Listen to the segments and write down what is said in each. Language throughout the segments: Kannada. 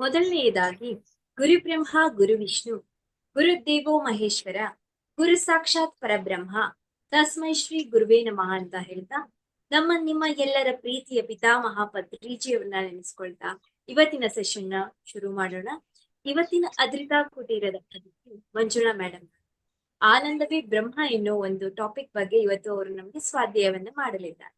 ಮೊದಲನೆಯದಾಗಿ, ಗುರುಬ್ರಹ್ಮ ಗುರು ವಿಷ್ಣು ಗುರುದೇವೋ ಮಹೇಶ್ವರ, ಗುರು ಸಾಕ್ಷಾತ್ ಪರಬ್ರಹ್ಮ, ತಸ್ಮೈ ಶ್ರೀ ಗುರುವೇ ನಮಃ ಅಂತ ಹೇಳ್ತಾ, ನಮ್ಮ, ನಿಮ್ಮ ಎಲ್ಲರ ಪ್ರೀತಿಯ ಪಿತಾಮಹ ಪತ್ರಿಜಿಯವ್ರನ್ನ ನೆನೆಸ್ಕೊಳ್ತಾ, ಇವತ್ತಿನ ಸೆಷನ್ನ ಶುರು ಮಾಡೋಣ. ಇವತ್ತಿನ ಅದ್ರಿತಾ ಕುಟೀರದ ಅತಿಥಿ ಮಂಜುಳಾ ಮೇಡಮ್ ಆನಂದವೇ ಬ್ರಹ್ಮ ಎನ್ನುವ ಒಂದು ಟಾಪಿಕ್ ಬಗ್ಗೆ ಇವತ್ತು ಅವರು ನಮಗೆ ಸ್ವಾಧ್ಯಾಯವನ್ನ ಮಾಡಲಿದ್ದಾರೆ.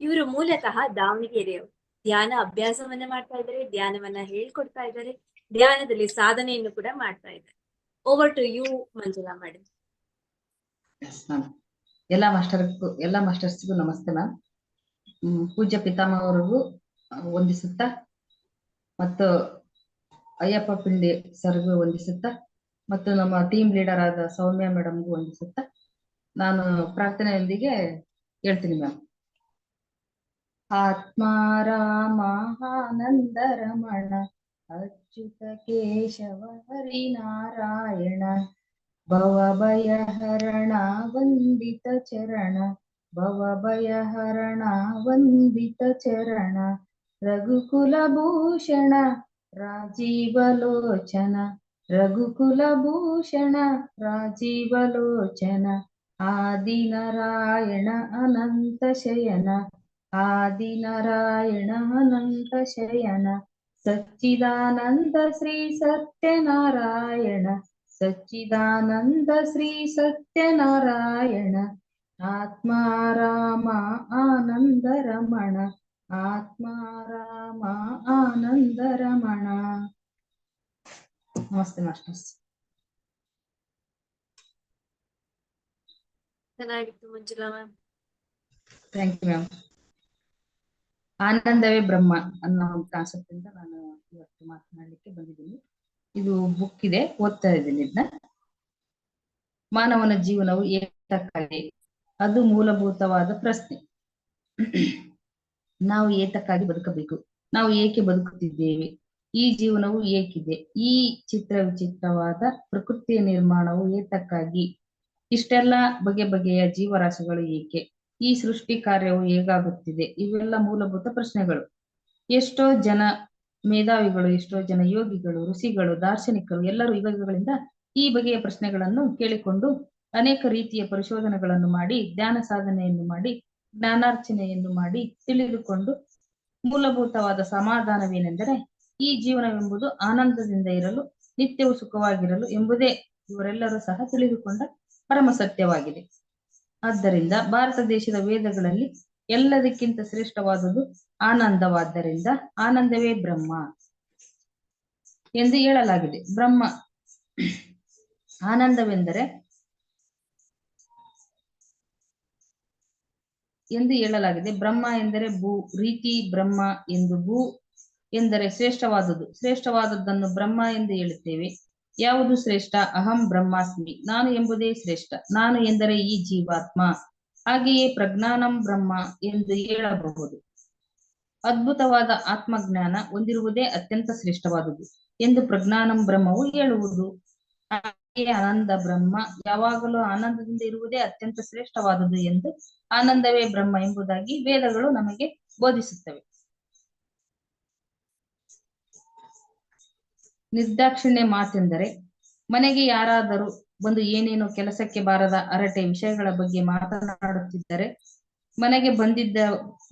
ಇವರು ಮೂಲತಃ ದಾವಣಗೆರೆಯವರು. ಧ್ಯಾನ ಅಭ್ಯಾಸವನ್ನ ಮಾಡ್ತಾ ಇದ್ದಾರೆ, ಧ್ಯಾನವನ್ನ ಹೇಳ್ಕೊಡ್ತಾ ಇದ್ದಾರೆ, ಧ್ಯಾನದಲ್ಲಿ ಸಾಧನೆಯನ್ನು ಕೂಡ ಮಾಡ್ತಾ ಇದ್ದಾರೆ. Over to you Manjula madam ಎಲ್ಲ ಮಾಸ್ಟರ್ಗೂ ಎಲ್ಲ ಮಾಸ್ಟರ್ಸ್ಗೂ ನಮಸ್ತೆ ಮ್ಯಾಮ್ ಪೂಜ್ಯ ಪಿತಾಮಹ ಅವರಿಗೂ ವಂದಿಸುತ್ತಾ, ಮತ್ತು ಅಯ್ಯಪ್ಪ ಪಿಂಡಿ ಸರ್ಗೂ ವಂದಿಸುತ್ತಾ, ಮತ್ತು ನಮ್ಮ ಟೀಮ್ ಲೀಡರ್ ಆದ ಸೌಮ್ಯ ಮೇಡಮ್ಗೂ ವಂದಿಸುತ್ತಾ, ನಾನು ಪ್ರಾರ್ಥನೆಯೊಂದಿಗೆ ಹೇಳ್ತೀನಿ ಮ್ಯಾಮ್ आत्मा रामानन्दरमण अच्युतकेशव हरिनारायण भवभयहरणा वन्दितचरण भवभयहरणा वन्दितचरण रघुकुलभूषण राजीवलोचन रघुकुलभूषण राजीवलोचन आदिनरायण अनन्तशयन ರಾಜೀವಲೋಚನ ಆದಿನಾರಾಯಣ ಅನಂತ ಶಯನ ಆದಿನಾರಾಯಣ ಅನಂತ ಶಯನ ಸಚ್ಚಿದಾನಂದ ಶ್ರೀ ಸತ್ಯನಾರಾಯಣ ಸಚ್ಚಿದಾನಂದ ಶ್ರೀ ಸತ್ಯನಾರಾಯಣ ಆತ್ಮಾರಾಮ ಆನಂದ ರಮಣ ಆತ್ಮಾರಾಮ ಆನಂದ ರಮಣ ನಮಸ್ತೆ ಮಾಸ್ಟರ್ಸ್ ಚೆನ್ನಾಗಿತ್ತು Manjula ma'am thank you ma'am ಆನಂದವೇ ಬ್ರಹ್ಮ ಅನ್ನೋ ಒಂದು ನಾನು ಇವತ್ತು ಮಾತನಾಡಲಿಕ್ಕೆ ಬಂದಿದ್ದೀನಿ. ಇದು ಬುಕ್ ಇದೆ, ಓದ್ತಾ ಇದ್ದೀನಿ ಇದನ್ನ ಮಾನವನ ಜೀವನವು ಏತಕ್ಕಾಗಿ, ಅದು ಮೂಲಭೂತವಾದ ಪ್ರಶ್ನೆ. ನಾವು ಏತಕ್ಕಾಗಿ ಬದುಕಬೇಕು? ನಾವು ಏಕೆ ಬದುಕುತ್ತಿದ್ದೇವೆ? ಈ ಜೀವನವು ಏಕಿದೆ? ಈ ಚಿತ್ರ ವಿಚಿತ್ರವಾದ ಪ್ರಕೃತಿಯ ನಿರ್ಮಾಣವು ಏತಕ್ಕಾಗಿ? ಇಷ್ಟೆಲ್ಲ ಬಗೆ ಬಗೆಯ ಜೀವರಾಶಿಗಳು ಏಕೆ? ಈ ಸೃಷ್ಟಿ ಕಾರ್ಯವು ಹೇಗಾಗುತ್ತಿದೆ? ಇವೆಲ್ಲ ಮೂಲಭೂತ ಪ್ರಶ್ನೆಗಳು. ಎಷ್ಟೋ ಜನ ಮೇಧಾವಿಗಳು, ಎಷ್ಟೋ ಜನ ಯೋಗಿಗಳು, ಋಷಿಗಳು, ದಾರ್ಶನಿಕರು ಎಲ್ಲರೂ ಇವುಗಳಿಂದ ಈ ಬಗೆಯ ಪ್ರಶ್ನೆಗಳನ್ನು ಕೇಳಿಕೊಂಡು ಅನೇಕ ರೀತಿಯ ಪರಿಶೋಧನೆಗಳನ್ನು ಮಾಡಿ ಧ್ಯಾನ ಸಾಧನೆಯನ್ನು ಮಾಡಿ ಜ್ಞಾನಾರ್ಚನೆಯನ್ನು ಮಾಡಿ ತಿಳಿದುಕೊಂಡು ಮೂಲಭೂತವಾದ ಸಮಾಧಾನವೇನೆಂದರೆ ಈ ಜೀವನವೆಂಬುದು ಆನಂದದಿಂದ ಇರಲು, ನಿತ್ಯವೂ ಸುಖವಾಗಿರಲು ಎಂಬುದೇ ಇವರೆಲ್ಲರೂ ಸಹ ತಿಳಿದುಕೊಂಡ ಪರಮ ಸತ್ಯವಾಗಿದೆ ಆದ್ದರಿಂದ ಭಾರತ ದೇಶದ ವೇದಗಳಲ್ಲಿ ಎಲ್ಲದಕ್ಕಿಂತ ಶ್ರೇಷ್ಠವಾದದ್ದು ಆನಂದವಾದ್ದರಿಂದ ಆನಂದವೇ ಬ್ರಹ್ಮ ಎಂದು ಹೇಳಲಾಗಿದೆ. ಬ್ರಹ್ಮ ಆನಂದವೆಂದರೆ ಎಂದು ಹೇಳಲಾಗಿದೆ. ಬ್ರಹ್ಮ ಎಂದರೆ ಭೂ, ರೀತಿ ಬ್ರಹ್ಮ ಎಂದು ಭೂ ಎಂದರೆ ಶ್ರೇಷ್ಠವಾದುದು. ಶ್ರೇಷ್ಠವಾದದ್ದನ್ನು ಬ್ರಹ್ಮ ಎಂದು ಹೇಳುತ್ತೇವೆ. ಯಾವುದು ಶ್ರೇಷ್ಠ? ಅಹಂ ಬ್ರಹ್ಮಾಸ್ಮಿ. ನಾನು ಎಂಬುದೇ ಶ್ರೇಷ್ಠ. ನಾನು ಎಂದರೆ ಈ ಜೀವಾತ್ಮ. ಹಾಗೆಯೇ ಪ್ರಜ್ಞಾನಂ ಬ್ರಹ್ಮ ಎಂದು ಹೇಳಬಹುದು. ಅದ್ಭುತವಾದ ಆತ್ಮಜ್ಞಾನ ಹೊಂದಿರುವುದೇ ಅತ್ಯಂತ ಶ್ರೇಷ್ಠವಾದುದು ಎಂದು ಪ್ರಜ್ಞಾನಂ ಬ್ರಹ್ಮವು ಹೇಳುವುದು. ಹಾಗೆಯೇ ಆನಂದ ಬ್ರಹ್ಮ ಯಾವಾಗಲೂ ಆನಂದದಿಂದ ಇರುವುದೇ ಅತ್ಯಂತ ಶ್ರೇಷ್ಠವಾದುದು ಎಂದು ಆನಂದವೇ ಬ್ರಹ್ಮ ಎಂಬುದಾಗಿ ವೇದಗಳು ನಮಗೆ ಬೋಧಿಸುತ್ತವೆ. ನಿರ್ದಾಕ್ಷಿಣ್ಯ ಮಾತೆಂದರೆ ಮನೆಗೆ ಯಾರಾದರೂ ಬಂದು ಏನೇನು ಕೆಲಸಕ್ಕೆ ಬಾರದ ಹರಟೆ ವಿಷಯಗಳ ಬಗ್ಗೆ ಮಾತನಾಡುತ್ತಿದ್ದರೆ ಮನೆಗೆ ಬಂದಿದ್ದ,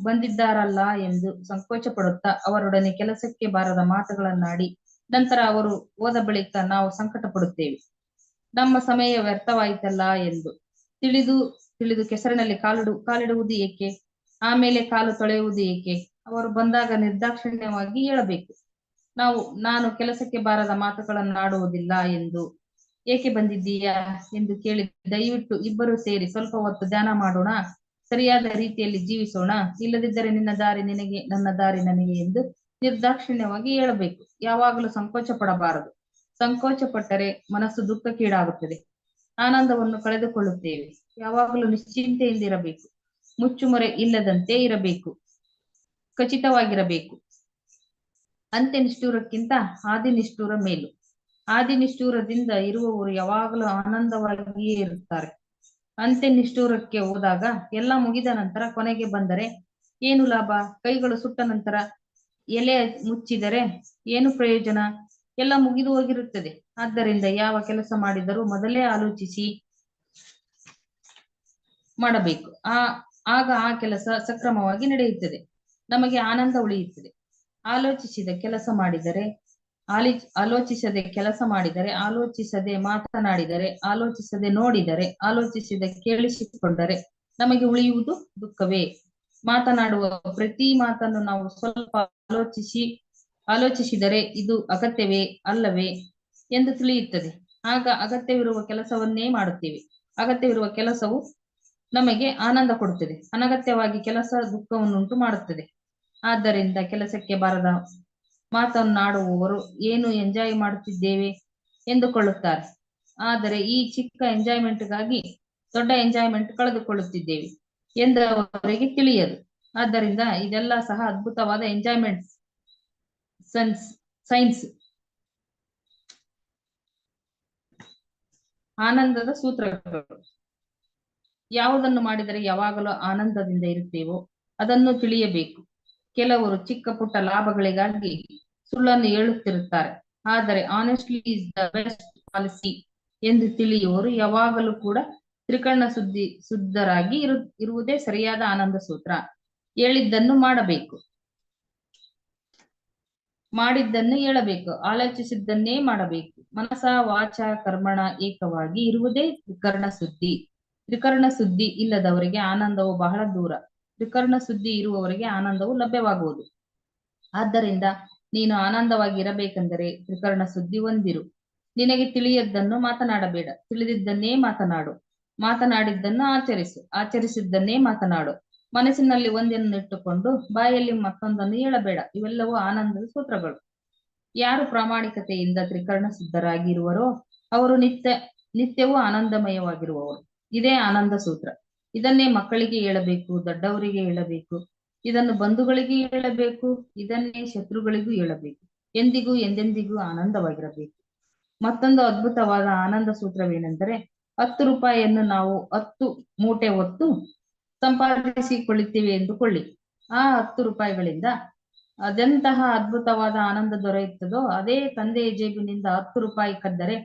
ಬಂದಿದ್ದಾರಲ್ಲ ಎಂದು ಸಂಕೋಚ ಪಡುತ್ತಾ ಅವರೊಡನೆ ಕೆಲಸಕ್ಕೆ ಬಾರದ ಮಾತುಗಳನ್ನಾಡಿ ನಂತರ ಅವರು ಹೋದ ಬಳಿಕ ನಾವು ಸಂಕಟ ಪಡುತ್ತೇವೆ ನಮ್ಮ ಸಮಯ ವ್ಯರ್ಥವಾಯಿತಲ್ಲ ಎಂದು ತಿಳಿದು ತಿಳಿದು ಕೆಸರಿನಲ್ಲಿ ಕಾಲಿಡು, ಕಾಲಿಡುವುದು ಏಕೆ? ಆಮೇಲೆ ಕಾಲು ತೊಳೆಯುವುದು ಏಕೆ? ಅವರು ಬಂದಾಗ ನಿರ್ದಾಕ್ಷಿಣ್ಯವಾಗಿ ಹೇಳಬೇಕು. ನಾವು, ನಾನು ಕೆಲಸಕ್ಕೆ ಬಾರದ ಮಾತುಗಳನ್ನಾಡುವುದಿಲ್ಲ ಎಂದು ಏಕೆ ಬಂದಿದ್ದೀಯಾ ಎಂದು ಕೇಳಿ ದಯವಿಟ್ಟು ಇಬ್ಬರು ಸೇರಿ ಸ್ವಲ್ಪ ಹೊತ್ತು ಧ್ಯಾನ ಮಾಡೋಣ. ಸರಿಯಾದ ರೀತಿಯಲ್ಲಿ ಜೀವಿಸೋಣ. ಇಲ್ಲದಿದ್ದರೆ ನಿನ್ನ ದಾರಿ ನಿನಗೆ, ನನ್ನ ದಾರಿ ನನಗೆ ಎಂದು ನಿರ್ದಾಕ್ಷಿಣ್ಯವಾಗಿ ಹೇಳಬೇಕು. ಯಾವಾಗಲೂ ಸಂಕೋಚ ಪಡಬಾರದು ಸಂಕೋಚ ಪಟ್ಟರೆ ಮನಸ್ಸು ದುಃಖಕ್ಕೀಡಾಗುತ್ತದೆ. ಆನಂದವನ್ನು ಕಳೆದುಕೊಳ್ಳುತ್ತೇವೆ. ಯಾವಾಗಲೂ ನಿಶ್ಚಿಂತೆಯಿಂದಿರಬೇಕು ಮುಚ್ಚುಮರೆ ಇಲ್ಲದಂತೆ ಇರಬೇಕು. ಖಚಿತವಾಗಿರಬೇಕು. ಅಂತ್ಯ ನಿಷ್ಠೂರಕ್ಕಿಂತ ಆದಿ ನಿಷ್ಠೂರ ಮೇಲು. ಆದಿ ನಿಷ್ಠೂರದಿಂದ ಇರುವವರು ಯಾವಾಗಲೂ ಆನಂದವಾಗಿಯೇ ಇರುತ್ತಾರೆ. ಅಂತ್ಯ ನಿಷ್ಠೂರಕ್ಕೆ ಹೋದಾಗ ಎಲ್ಲ ಮುಗಿದ ನಂತರ ಕೊನೆಗೆ ಬಂದರೆ ಏನು ಲಾಭ? ಕೈಗಳು ಸುಟ್ಟ ನಂತರ ಎಲೆ ಮುಚ್ಚಿದರೆ ಏನು ಪ್ರಯೋಜನ? ಎಲ್ಲ ಮುಗಿದು ಹೋಗಿರುತ್ತದೆ. ಆದ್ದರಿಂದ ಯಾವ ಕೆಲಸ ಮಾಡಿದರೂ ಮೊದಲೇ ಆಲೋಚಿಸಿ ಮಾಡಬೇಕು. ಆ, ಆಗ ಆ ಕೆಲಸ ಸಕ್ರಮವಾಗಿ ನಡೆಯುತ್ತದೆ. ನಮಗೆ ಆನಂದ ಉಳಿಯುತ್ತದೆ. ಆಲೋಚಿಸಿದ ಕೆಲಸ ಮಾಡಿದರೆ, ಆಲಿ, ಆಲೋಚಿಸದೆ ಕೆಲಸ ಮಾಡಿದರೆ, ಆಲೋಚಿಸದೆ ಮಾತನಾಡಿದರೆ, ಆಲೋಚಿಸದೆ ನೋಡಿದರೆ, ಆಲೋಚಿಸಿದ ಕೇಳಿಸಿಕೊಂಡರೆ ನಮಗೆ ಉಳಿಯುವುದು ದುಃಖವೇ? ಮಾತನಾಡುವ ಪ್ರತಿ ಮಾತನ್ನು ನಾವು ಸ್ವಲ್ಪ ಆಲೋಚಿಸಿ, ಆಲೋಚಿಸಿದರೆ ಇದು ಅಗತ್ಯವೇ ಅಲ್ಲವೇ ಎಂದು ತಿಳಿಯುತ್ತದೆ. ಆಗ ಅಗತ್ಯವಿರುವ ಕೆಲಸವನ್ನೇ ಮಾಡುತ್ತೇವೆ. ಅಗತ್ಯವಿರುವ ಕೆಲಸವು ನಮಗೆ ಆನಂದ ಕೊಡುತ್ತದೆ. ಅನಗತ್ಯವಾಗಿ ಕೆಲಸ ದುಃಖವನ್ನುಂಟು ಮಾಡುತ್ತದೆ. ಆದ್ದರಿಂದ ಕೆಲಸಕ್ಕೆ ಬಾರದ ಮಾತನ್ನಾಡುವವರು ಏನು ಎಂಜಾಯ್ ಮಾಡುತ್ತಿದ್ದೇವೆ ಎಂದುಕೊಳ್ಳುತ್ತಾರೆ. ಆದರೆ ಈ ಚಿಕ್ಕ ಎಂಜಾಯ್ಮೆಂಟ್ಗಾಗಿ ದೊಡ್ಡ ಎಂಜಾಯ್ಮೆಂಟ್ ಕಳೆದುಕೊಳ್ಳುತ್ತಿದ್ದೇವೆ ಎಂದು ಅವರಿಗೆ ತಿಳಿಯದು. ಆದ್ದರಿಂದ ಇದೆಲ್ಲ ಸಹ ಅದ್ಭುತವಾದ ಎಂಜಾಯ್ಮೆಂಟ್ ಸೈನ್ಸ್ ಸೈನ್ಸ್. ಆನಂದದ ಸೂತ್ರಗಳು. ಯಾವುದನ್ನು ಮಾಡಿದರೆ ಯಾವಾಗಲೂ ಆನಂದದಿಂದ ಇರುತ್ತೇವೋ ಅದನ್ನು ತಿಳಿಯಬೇಕು. ಕೆಲವರು ಚಿಕ್ಕ ಪುಟ್ಟ ಲಾಭಗಳಿಗಾಗಿ ಸುಳ್ಳನ್ನು ಹೇಳುತ್ತಿರುತ್ತಾರೆ. ಆದರೆ honestly is the best policy ಎಂದು ತಿಳಿಯುವವರು ಯಾವಾಗಲೂ ಕೂಡ ತ್ರಿಕರ್ಣ ಸುದ್ದಿ ಶುದ್ಧರಾಗಿ ಇರು, ಇರುವುದೇ ಸರಿಯಾದ ಆನಂದ ಸೂತ್ರ. ಹೇಳಿದ್ದನ್ನು ಮಾಡಬೇಕು. ಮಾಡಿದ್ದನ್ನು ಹೇಳಬೇಕು. ಆಲೋಚಿಸಿದ್ದನ್ನೇ ಮಾಡಬೇಕು. ಮನಸ, ವಾಚ, ಕರ್ಮಣ ಏಕವಾಗಿ ಇರುವುದೇ ತ್ರಿಕರ್ಣ ಸುದ್ದಿ. ತ್ರಿಕರ್ಣ ಸುದ್ದಿ ಇಲ್ಲದವರಿಗೆ ಆನಂದವು ಬಹಳ ದೂರ. ತ್ರಿಕರಣ ಸುದ್ದಿ ಇರುವವರಿಗೆ ಆನಂದವು ಲಭ್ಯವಾಗುವುದು. ಆದ್ದರಿಂದ ನೀನು ಆನಂದವಾಗಿ ಇರಬೇಕೆಂದರೆ ತ್ರಿಕರಣ ಸುದ್ದಿ ಹೊಂದಿರು. ನಿನಗೆ ತಿಳಿಯದ್ದನ್ನು ಮಾತನಾಡಬೇಡ. ತಿಳಿದಿದ್ದನ್ನೇ ಮಾತನಾಡು. ಮಾತನಾಡಿದ್ದನ್ನು ಆಚರಿಸು. ಆಚರಿಸಿದ್ದನ್ನೇ ಮಾತನಾಡು. ಮನಸ್ಸಿನಲ್ಲಿ ಒಂದನ್ನು ಇಟ್ಟುಕೊಂಡು ಬಾಯಲ್ಲಿ ಮತ್ತೊಂದನ್ನು ಹೇಳಬೇಡ. ಇವೆಲ್ಲವೂ ಆನಂದದ ಸೂತ್ರಗಳು. ಯಾರು ಪ್ರಾಮಾಣಿಕತೆಯಿಂದ ತ್ರಿಕರಣ ಸಿದ್ಧರಾಗಿರುವರೋ ಅವರು ನಿತ್ಯ, ನಿತ್ಯವೂ ಆನಂದಮಯವಾಗಿರುವವರು. ಇದೇ ಆನಂದ ಸೂತ್ರ. ಇದನ್ನೇ ಮಕ್ಕಳಿಗೆ ಹೇಳಬೇಕು, ದೊಡ್ಡವರಿಗೆ ಹೇಳಬೇಕು, ಇದನ್ನು ಬಂಧುಗಳಿಗೆ ಹೇಳಬೇಕು, ಇದನ್ನೇ ಶತ್ರುಗಳಿಗೂ ಹೇಳಬೇಕು. ಎಂದಿಗೂ ಎಂದೆಂದಿಗೂ ಆನಂದವಾಗಿರಬೇಕು. ಮತ್ತೊಂದು ಅದ್ಭುತವಾದ ಆನಂದ ಸೂತ್ರವೇನೆಂದರೆ, ಹತ್ತು ರೂಪಾಯಿಯನ್ನು ನಾವು ಹತ್ತು ಮೂಟೆ ಹೊತ್ತು ಸಂಪಾದಿಸಿಕೊಳ್ಳುತ್ತೇವೆ ಎಂದುಕೊಳ್ಳಿ. ಆ ಹತ್ತು ರೂಪಾಯಿಗಳಿಂದ ಅದೆಂತಹ ಅದ್ಭುತವಾದ ಆನಂದ ದೊರೆಯುತ್ತದೋ, ಅದೇ ತಂದೆಯ ಜೇಬಿನಿಂದ ಹತ್ತು ರೂಪಾಯಿ ಕದ್ದರೆ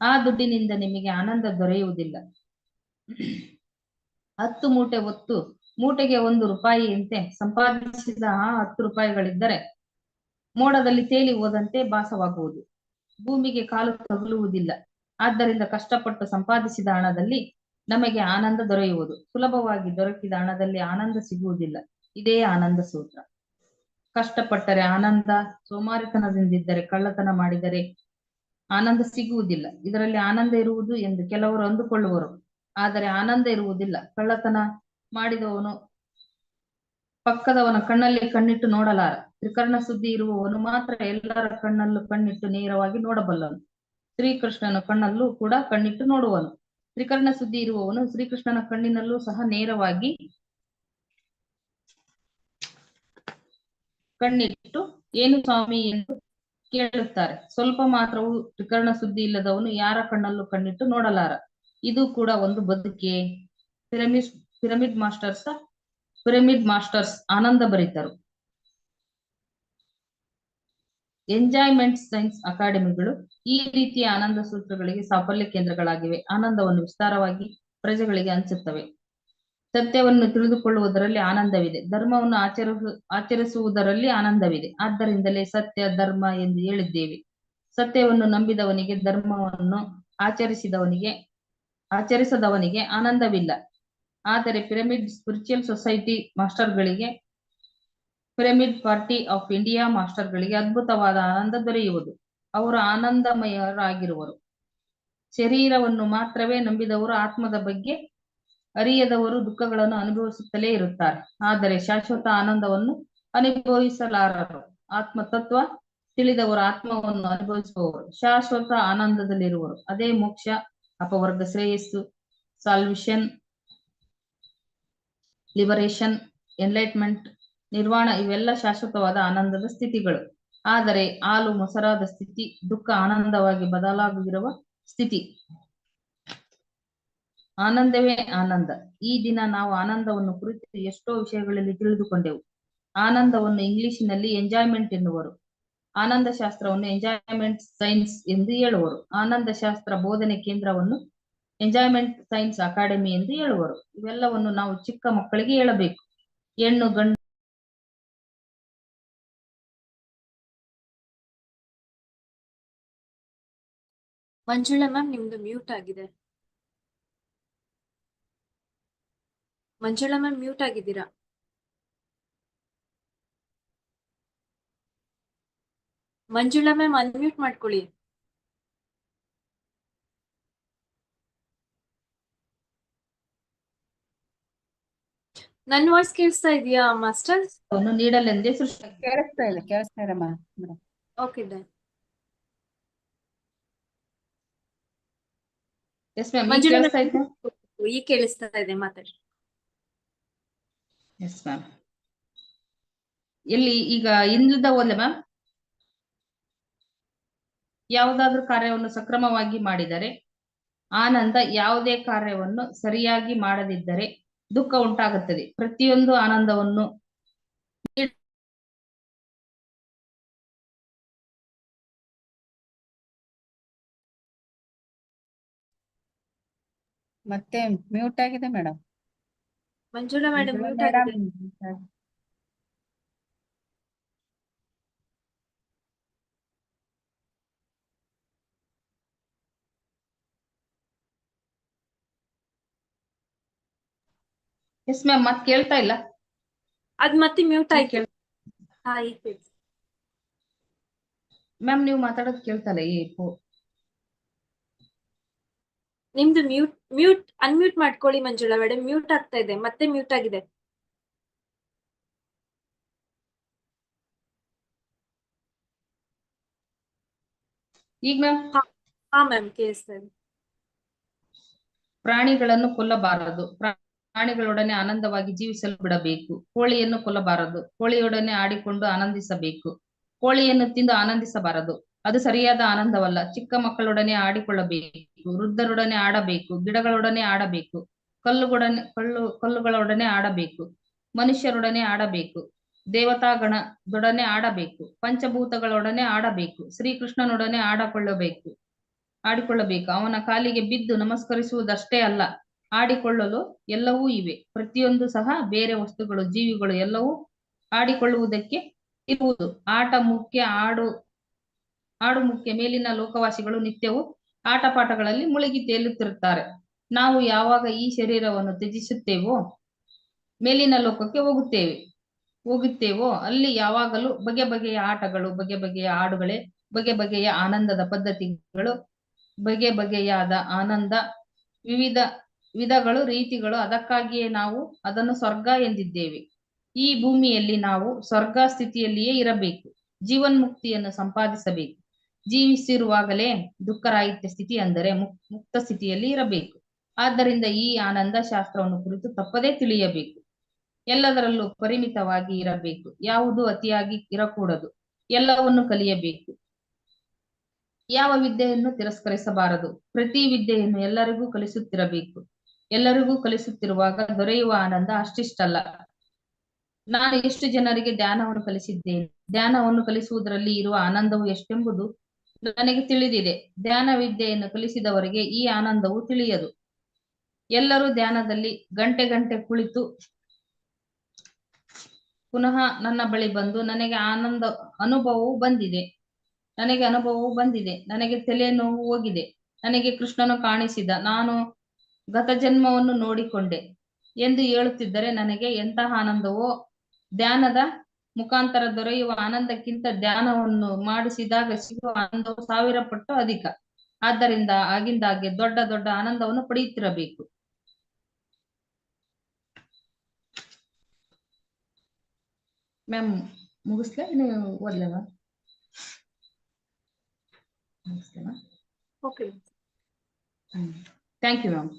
ಆ ದುಡ್ಡಿನಿಂದ ನಿಮಗೆ ಆನಂದ ದೊರೆಯುವುದಿಲ್ಲ. ಹತ್ತು ಮೂಟೆ ಹೊತ್ತು ಮೂಟೆಗೆ ಒಂದು ರೂಪಾಯಿಯಂತೆ ಸಂಪಾದಿಸಿದ ಆ ಹತ್ತು ರೂಪಾಯಿಗಳಿದ್ದರೆ ಮೋಡದಲ್ಲಿ ತೇಲಿ ಹೋದಂತೆ ಭಾಸವಾಗುವುದು. ಭೂಮಿಗೆ ಕಾಲು ತಗುಲುವುದಿಲ್ಲ. ಆದ್ದರಿಂದ ಕಷ್ಟಪಟ್ಟು ಸಂಪಾದಿಸಿದ ಹಣದಲ್ಲಿ ನಮಗೆ ಆನಂದ ದೊರೆಯುವುದು. ಸುಲಭವಾಗಿ ದೊರಕಿದ ಹಣದಲ್ಲಿ ಆನಂದ ಸಿಗುವುದಿಲ್ಲ. ಇದೇ ಆನಂದ ಸೂತ್ರ. ಕಷ್ಟಪಟ್ಟರೆ ಆನಂದ, ಸೋಮಾರಿತನದಿಂದಿದ್ದರೆ ಕಳ್ಳತನ ಮಾಡಿದರೆ ಆನಂದ ಸಿಗುವುದಿಲ್ಲ. ಇದರಲ್ಲಿ ಆನಂದ ಇರುವುದು ಎಂದು ಕೆಲವರು ಅಂದುಕೊಳ್ಳುವರು. ಆದರೆ ಆನಂದ ಇರುವುದಿಲ್ಲ. ಕಳ್ಳತನ ಮಾಡಿದವನು ಪಕ್ಕದವನ ಕಣ್ಣಲ್ಲಿ ಕಣ್ಣಿಟ್ಟು ನೋಡಲಾರ. ತ್ರಿಕರ್ಣ ಸುದ್ದಿ ಇರುವವನು ಮಾತ್ರ ಎಲ್ಲರ ಕಣ್ಣಲ್ಲೂ ಕಣ್ಣಿಟ್ಟು ನೇರವಾಗಿ ನೋಡಬಲ್ಲನು. ಶ್ರೀಕೃಷ್ಣನ ಕಣ್ಣಲ್ಲೂ ಕೂಡ ಕಣ್ಣಿಟ್ಟು ನೋಡುವನು. ತ್ರಿಕರ್ಣ ಸುದ್ದಿ ಇರುವವನು ಶ್ರೀಕೃಷ್ಣನ ಕಣ್ಣಿನಲ್ಲೂ ಸಹ ನೇರವಾಗಿ ಕಣ್ಣಿಟ್ಟು ಏನು ಸ್ವಾಮಿ ಎಂದು ಕೇಳುತ್ತಾರೆ. ಸ್ವಲ್ಪ ಮಾತ್ರವೂ ತ್ರಿಕರ್ಣ ಸುದ್ದಿ ಇಲ್ಲದವನು ಯಾರ ಕಣ್ಣಲ್ಲೂ ಕಣ್ಣಿಟ್ಟು ನೋಡಲಾರ. ಇದು ಕೂಡ ಒಂದು ಬದುಕೆ. Pyramid pyramid masters pyramid masters ಆನಂದ ಭರಿತರು. ಎಂಜಾಯ್ಮೆಂಟ್ ಸೈನ್ಸ್ ಅಕಾಡೆಮಿಗಳು ಈ ರೀತಿಯ ಆನಂದ ಸೂತ್ರಗಳಿಗೆ ಸಾಫಲ್ಯ ಕೇಂದ್ರಗಳಾಗಿವೆ. ಆನಂದವನ್ನು ವಿಸ್ತಾರವಾಗಿ ಪ್ರಜೆಗಳಿಗೆ ಹಂಚುತ್ತವೆ ಸತ್ಯವನ್ನು ತಿಳಿದುಕೊಳ್ಳುವುದರಲ್ಲಿ ಆನಂದವಿದೆ. ಧರ್ಮವನ್ನು ಆಚರಿಸು, ಆಚರಿಸುವುದರಲ್ಲಿ ಆನಂದವಿದೆ. ಆದ್ದರಿಂದಲೇ ಸತ್ಯ, ಧರ್ಮ ಎಂದು ಹೇಳಿದ್ದೇವೆ. ಸತ್ಯವನ್ನು ನಂಬಿದವನಿಗೆ ಧರ್ಮವನ್ನು ಆಚರಿಸಿದವನಿಗೆ ಆಚರಿಸದವನಿಗೆ ಆನಂದವಿಲ್ಲ. ಆದರೆ ಪಿರಮಿಡ್ ಸ್ಪಿರಿಚುವಲ್ ಸೊಸೈಟಿ ಮಾಸ್ಟರ್ಗಳಿಗೆ, ಪಿರಮಿಡ್ ಪಾರ್ಟಿ ಆಫ್ ಇಂಡಿಯಾ ಮಾಸ್ಟರ್ಗಳಿಗೆ ಅದ್ಭುತವಾದ ಆನಂದ ದೊರೆಯುವುದು. ಅವರು ಆನಂದಮಯರಾಗಿರುವರು. ಶರೀರವನ್ನು ಮಾತ್ರವೇ ನಂಬಿದವರು ಆತ್ಮದ ಬಗ್ಗೆ ಅರಿಯದವರು ದುಃಖಗಳನ್ನು ಅನುಭವಿಸುತ್ತಲೇ ಇರುತ್ತಾರೆ. ಆದರೆ ಶಾಶ್ವತ ಆನಂದವನ್ನು ಅನುಭವಿಸಲಾರರು. ಆತ್ಮ ತತ್ವ ತಿಳಿದವರು ಆತ್ಮವನ್ನು ಅನುಭವಿಸುವವರು. ಶಾಶ್ವತ ಆನಂದದಲ್ಲಿರುವರು. ಅದೇ ಮೋಕ್ಷ ಅಪವರ್ಗ ಶ್ರೇಯಸ್ಸು ಸಾಲ್ವಿಷನ್ ಲಿಬರೇಷನ್ ಎನ್ಲೈಟ್ಮೆಂಟ್ ನಿರ್ವಾಣ ಇವೆಲ್ಲ ಶಾಶ್ವತವಾದ ಆನಂದದ ಸ್ಥಿತಿಗಳು ಆದರೆ ಹಾಲು ಮೊಸರಾದ ಸ್ಥಿತಿ, ದುಃಖ ಆನಂದವಾಗಿ ಬದಲಾಗಿರುವ ಸ್ಥಿತಿ. ಆನಂದವೇ ಆನಂದ. ಈ ದಿನ ನಾವು ಆನಂದವನ್ನು ಕುರಿತು ಎಷ್ಟೋ ವಿಷಯಗಳಲ್ಲಿ ತಿಳಿದುಕೊಂಡೆವು. ಆನಂದವನ್ನು ಇಂಗ್ಲಿಷಿನಲ್ಲಿ ಎಂಜಾಯ್ಮೆಂಟ್ ಎನ್ನುವರು. ಆನಂದ ಶಾಸ್ತ್ರವನ್ನು ಎಂಜಾಯ್ಮೆಂಟ್ ಸೈನ್ಸ್ ಎಂದು ಹೇಳುವರು. ಆನಂದ ಶಾಸ್ತ್ರ ಬೋಧನೆ ಕೇಂದ್ರವನ್ನು ಎಂಜಾಯ್ಮೆಂಟ್ ಸೈನ್ಸ್ ಅಕಾಡೆಮಿ ಎಂದು ಹೇಳುವರು. ಇವೆಲ್ಲವನ್ನು ನಾವು ಚಿಕ್ಕ ಮಕ್ಕಳಿಗೆ ಹೇಳಬೇಕು. ಹೆಣ್ಣು, ಗಂಡು ಮಂಜುಳಾ ಮ್ಯಾಮ್ ನಿಮ್ದು ಮ್ಯೂಟ್ ಆಗಿದೆ. ಮಂಜುಳಾ ಮ್ಯಾಮ್ ಮ್ಯೂಟ್ ಆಗಿದ್ದೀರಾ? ಮಂಜುಳಾ ಮ್ಯಾಮ್ ಅನ್ಮ್ಯೂಟ್ ಮಾಡ್ಕೊಳ್ಳಿ. ನನ್ ವಾಯ್ಸ್ ಕೇಳಿಸ್ತಾ ಇದೆಯಾ ಮಾಸ್ಟರ್ ನೀಡಲ್ಲ ಎಂದೇ ಸೃಷ್ಟಿ. ಕೇಳಿಸ್ತಾ ಇಲ್ಲ ಕೇಳಿಸ್ತಾ ಇಲ್ಲ madam okay done yes ma'am Manjula ಈಗ ಕೇಳಿಸ್ತಾ ಇದೆ ಮಾತಾಡಿ. ಎಸ್ ಮ್ಯಾಮ್ ಎಲ್ಲಿ ಈಗ ಇಂದ್ರದ ಓದ್ಲೆ ಮ್ಯಾಮ್ ಯಾವುದಾದ್ರೂ ಕಾರ್ಯವನ್ನು ಸಕ್ರಮವಾಗಿ ಮಾಡಿದರೆ ಆನಂದ ಯಾವುದೇ ಕಾರ್ಯವನ್ನು ಸರಿಯಾಗಿ ಮಾಡದಿದ್ದರೆ ದುಃಖ ಉಂಟಾಗುತ್ತದೆ. ಪ್ರತಿಯೊಂದು ಆನಂದವನ್ನು ಮತ್ತೆ ಮ್ಯೂಟ್ ಆಗಿದೆ madam Manjula madam yes ma'am ಮತ್ ಕೇಳ್ತಾ ಇಲ್ಲ? ಅದ್ ಮತ್ತೆ ಮ್ಯೂಟ್ ಆಯ್ತು. ಮ್ಯಾಮ್ ನೀವು ಮಾತಾಡೋದು ಕೇಳ್ತಲ್ಲ ಈ ನಿಮ್ದು ಮ್ಯೂಟ್ ಮ್ಯೂಟ್ ಅನ್ಮ್ಯೂಟ್ ಮಾಡ್ಕೊಳ್ಳಿ ಮಂಜುಳಾ ಮೇಡಮ್ ಮ್ಯೂಟ್ ಆಗ್ತಾ ಇದೆ. ಮತ್ತೆ ಮ್ಯೂಟ್ ಆಗಿದೆ. ಈಗ ಮ್ಯಾಮ್ ಹಾ ಮ್ಯಾಮ್ ಕೇಳಿಸ್ತಾ ಇದೆ. ಪ್ರಾಣಿಗಳನ್ನು ಕೊಲ್ಲಬಾರದು. ಪ್ರಾಣಿಗಳೊಡನೆ ಆನಂದವಾಗಿ ಜೀವಿಸಲು ಬಿಡಬೇಕು. ಕೋಳಿಯನ್ನು ಕೊಲ್ಲಬಾರದು. ಕೋಳಿಯೊಡನೆ ಆಡಿಕೊಂಡು ಆನಂದಿಸಬೇಕು. ಕೋಳಿಯನ್ನು ತಿಂದು ಆನಂದಿಸಬಾರದು. ಅದು ಸರಿಯಾದ ಆನಂದವಲ್ಲ. ಚಿಕ್ಕ ಮಕ್ಕಳೊಡನೆ ಆಡಿಕೊಳ್ಳಬೇಕು. ವೃದ್ಧರೊಡನೆ ಆಡಬೇಕು. ಗಿಡಗಳೊಡನೆ ಆಡಬೇಕು. ಕಲ್ಲುಗಳೊಡನೆ, ಕಲ್ಲು, ಕಲ್ಲುಗಳೊಡನೆ ಆಡಬೇಕು. ಮನುಷ್ಯರೊಡನೆ ಆಡಬೇಕು. ದೇವತಾಗಣದೊಡನೆ ಆಡಬೇಕು. ಪಂಚಭೂತಗಳೊಡನೆ ಆಡಬೇಕು. ಶ್ರೀಕೃಷ್ಣನೊಡನೆ ಆಡಿಕೊಳ್ಳಬೇಕು. ಆಡಿಕೊಳ್ಳಬೇಕು. ಅವನ ಕಾಲಿಗೆ ಬಿದ್ದು ನಮಸ್ಕರಿಸುವುದಷ್ಟೇ ಅಲ್ಲ. ಆಡಿಕೊಳ್ಳಲು ಎಲ್ಲವೂ ಇವೆ. ಪ್ರತಿಯೊಂದು ಸಹ ಬೇರೆ ವಸ್ತುಗಳು, ಜೀವಿಗಳು ಎಲ್ಲವೂ ಆಡಿಕೊಳ್ಳುವುದಕ್ಕೆ ಇರುವುದು. ಆಟ ಮುಖ್ಯ, ಆಡು ಆಡು ಮುಖ್ಯ. ಮೇಲಿನ ಲೋಕವಾಸಿಗಳು ನಿತ್ಯವೂ ಆಟ ಪಾಠಗಳಲ್ಲಿ ಮುಳುಗಿ ತೇಲುತ್ತಿರುತ್ತಾರೆ. ನಾವು ಯಾವಾಗ ಈ ಶರೀರವನ್ನು ತ್ಯಜಿಸುತ್ತೇವೋ, ಮೇಲಿನ ಲೋಕಕ್ಕೆ ಹೋಗುತ್ತೇವೆ. ಹೋಗುತ್ತೇವೋ, ಅಲ್ಲಿ ಯಾವಾಗಲೂ ಬಗೆ ಬಗೆಯ ಆಟಗಳು, ಬಗೆ ಬಗೆಯ ಹಾಡುಗಳೇ ಬಗೆ ಬಗೆಯ ಆನಂದದ ಪದ್ಧತಿಗಳು, ಬಗೆ ಬಗೆಯಾದ ಆನಂದ, ವಿವಿಧ ವಿಧಗಳು, ರೀತಿಗಳು, ಅದಕ್ಕಾಗಿಯೇ ನಾವು ಅದನ್ನು ಸ್ವರ್ಗ ಎಂದಿದ್ದೇವೆ. ಈ ಭೂಮಿಯಲ್ಲಿ ನಾವು ಸ್ವರ್ಗ ಸ್ಥಿತಿಯಲ್ಲಿಯೇ ಇರಬೇಕು. ಜೀವನ್ಮುಕ್ತಿಯನ್ನು ಸಂಪಾದಿಸಬೇಕು. ಜೀವಿಸಿರುವಾಗಲೇ ದುಃಖರಾಹಿತ್ಯ ಸ್ಥಿತಿ ಅಂದರೆ ಮುಕ್ ಮುಕ್ತ ಸ್ಥಿತಿಯಲ್ಲಿ ಇರಬೇಕು. ಆದ್ದರಿಂದ ಈ ಆನಂದ ಶಾಸ್ತ್ರವನ್ನು ಕುರಿತು ತಪ್ಪದೇ ತಿಳಿಯಬೇಕು. ಎಲ್ಲದರಲ್ಲೂ ಪರಿಮಿತವಾಗಿ ಇರಬೇಕು. ಯಾವುದು ಅತಿಯಾಗಿ ಇರಕೂಡದು. ಎಲ್ಲವನ್ನು ಕಲಿಯಬೇಕು. ಯಾವ ವಿದ್ಯೆಯನ್ನು ತಿರಸ್ಕರಿಸಬಾರದು? ಪ್ರತಿ ವಿದ್ಯೆಯನ್ನು ಎಲ್ಲರಿಗೂ ಕಲಿಸುತ್ತಿರಬೇಕು. ಎಲ್ಲರಿಗೂ ಕಲಿಸುತ್ತಿರುವಾಗ ದೊರೆಯುವ ಆನಂದ ಅಷ್ಟಿಷ್ಟಲ್ಲ. ನಾನು ಎಷ್ಟು ಜನರಿಗೆ ಧ್ಯಾನವನ್ನು ಕಲಿಸಿದ್ದೇನೆ? ಧ್ಯಾನವನ್ನು ಕಲಿಸುವುದರಲ್ಲಿ ಇರುವ ಆನಂದವು ಎಷ್ಟೆಂಬುದು ನನಗೆ ತಿಳಿದಿದೆ. ಧ್ಯಾನ ವಿದ್ಯೆಯನ್ನು ಕಲಿಸಿದವರಿಗೆ ಈ ಆನಂದವು ತಿಳಿಯದು. ಎಲ್ಲರೂ ಧ್ಯಾನದಲ್ಲಿ ಗಂಟೆ ಗಂಟೆ ಕುಳಿತು ಪುನಃ ನನ್ನ ಬಳಿ ಬಂದು ನನಗೆ ಆನಂದ ಅನುಭವವು ಬಂದಿದೆ. ನನಗೆ ಅನುಭವವು ಬಂದಿದೆ. ನನಗೆ ತಲೆ ನೋವು ಹೋಗಿದೆ. ನನಗೆ ಕೃಷ್ಣನು ಕಾಣಿಸಿದ. ನಾನು ಗತ ಜನ್ಮವನ್ನು ನೋಡಿಕೊಂಡೆ ಎಂದು ಹೇಳುತ್ತಿದ್ದರೆ ನನಗೆ ಎಂತಹ ಆನಂದವೋ? ಧ್ಯಾನದ ಮುಖಾಂತರ ದೊರೆಯುವ ಆನಂದಕ್ಕಿಂತ ಧ್ಯಾನವನ್ನು ಮಾಡಿಸಿದಾಗ ಸಿಗುವ ಆನಂದವು ಸಾವಿರ ಪಟ್ಟು ಅಧಿಕ. ಆದ್ದರಿಂದ ಆಗಿಂದಾಗ್ಗೆ ದೊಡ್ಡ ದೊಡ್ಡ ಆನಂದವನ್ನು ಪಡೆಯುತ್ತಿರಬೇಕು. ಮ್ಯಾಮ್ ಮುಗಿಸ್ಲಾ? ನೀವು ಓದ್ಲೇವಾ? Thank you ma'am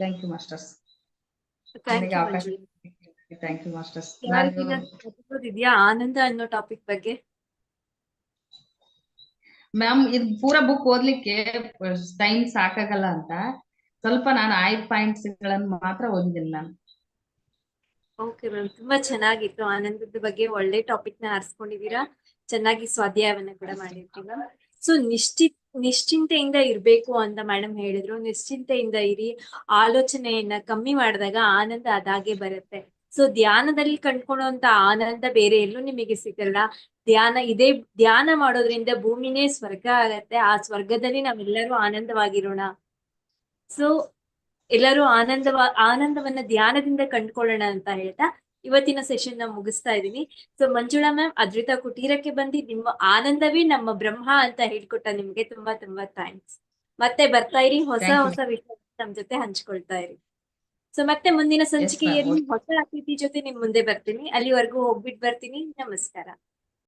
thank you masters thank you masters ಇದೆಯಾ? ಆನಂದ ಅನ್ನೋ ಟಾಪಿಕ್ ಬಗ್ಗೆ? ಮ್ಯಾಮ್ ಇದು ಪೂರ ಬುಕ್ ಓದ್ಲಿಕ್ಕೆ ಟೈಮ್ ಸಾಕಾಗಲ್ಲ ಅಂತ. ಸ್ವಲ್ಪ ನಾನು ಐದು ಪಾಯಿಂಟ್ಸ್ಗಳನ್ನು ಮಾತ್ರ ಓದಿದ್ದೀನಿ ನಾನು ಓಕೆ ಮ್ಯಾಮ್ ತುಂಬಾ ಚೆನ್ನಾಗಿತ್ತು. ಆನಂದದ ಬಗ್ಗೆ ಒಳ್ಳೆ ಟಾಪಿಕ್ನ ಆರಿಸ್ಕೊಂಡಿದೀರಾ ಚೆನ್ನಾಗಿ ಸ್ವಾಧ್ಯಾಯವನ್ನ ಕೂಡ ಮಾಡಿರ್ತೀವಿ ಮ್ಯಾಮ್ ಸೊ ನಿಶ್ಚಿ, ನಿಶ್ಚಿಂತೆಯಿಂದ ಇರ್ಬೇಕು ಅಂತ ಮೇಡಮ್ ಹೇಳಿದ್ರು. ನಿಶ್ಚಿಂತೆಯಿಂದ ಇರಿ. ಆಲೋಚನೆಯನ್ನ ಕಮ್ಮಿ ಮಾಡಿದಾಗ ಆನಂದ ಅದಾಗೆ ಬರುತ್ತೆ. ಸೊ ಧ್ಯಾನದಲ್ಲಿ ಕಂಡ್ಕೊಳ್ಳುವಂತ ಆನಂದ ಬೇರೆ ಎಲ್ಲೂ ನಿಮಗೆ ಸಿಗಲ್ಲ. ಧ್ಯಾನ ಇದೇ, ಧ್ಯಾನ ಮಾಡೋದ್ರಿಂದ ಭೂಮಿನೇ ಸ್ವರ್ಗ ಆಗತ್ತೆ. ಆ ಸ್ವರ್ಗದಲ್ಲಿ ನಾವೆಲ್ಲರೂ ಆನಂದವಾಗಿರೋಣ. ಸೊ ಎಲ್ಲರೂ ಆನಂದವ, ಆನಂದವನ್ನ ಧ್ಯಾನದಿಂದ ಕಂಡ್ಕೊಳ್ಳೋಣ ಅಂತ ಹೇಳ್ತಾ ಇವತ್ತಿನ ಸೆಷನ್ನ ಮುಗಿಸ್ತಾ ಇದ್ದೀನಿ. ಸೊ ಮಂಜುಳಾ ಮ್ಯಾಮ್ ಅದ್ರಿತಾ ಕುಟೀರಕ್ಕೆ ಬಂದು ನಿಮ್ಮ ಆನಂದವೇ ನಮ್ಮ ಬ್ರಹ್ಮ ಅಂತ ಹೇಳ್ಕೊಟ್ಟ ನಿಮ್ಗೆ ತುಂಬಾ ತುಂಬಾ ಥ್ಯಾಂಕ್ಸ್ ಮತ್ತೆ ಬರ್ತಾ ಇರಿ ಹೊಸ ಹೊಸ ವಿಷಯ ನಮ್ ಜೊತೆ ಹಂಚ್ಕೊಳ್ತಾ ಇರಿ. ಸೊ ಮತ್ತೆ ಮುಂದಿನ ಸಂಚಿಕೆಯಲ್ಲಿ ಹೊಸ ಅತಿಥಿ ಜೊತೆ ನಿಮ್ ಮುಂದೆ ಬರ್ತೀನಿ. ಅಲ್ಲಿವರೆಗೂ ಹೋಗ್ಬಿಟ್ಟು ಬರ್ತೀನಿ. ನಮಸ್ಕಾರ.